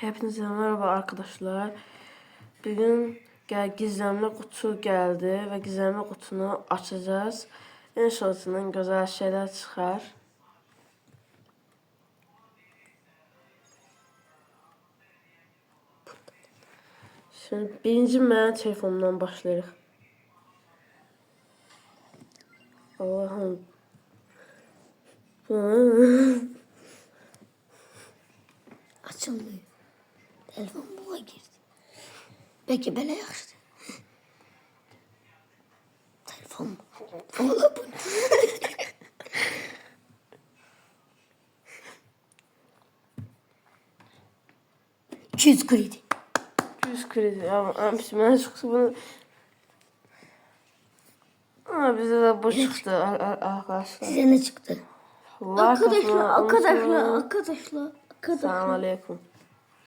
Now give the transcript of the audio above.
Hepinize merhaba arkadaşlar. Bugün gel gizemli kutu geldi ve gizemli kutunu açacağız. İnşallah güzel şeyler çıkar. Şimdi birinci mənim telefonumdan başlayırıq. Allah'ım. Açılmıyor. Telefon buğa girdi. Peki belə yaxşıdır. Telefon Ola bu. 200 kredi. 100 kredi. Ya hepsi mənə çıxsa bunu... Ama bize de bu çıktı ar- ar- arkadaşlar. Size ne çıktı? Like Arkadaşlar, arkadaşlar, arkadaşlar, arkadaşlar. Selamun aleyküm.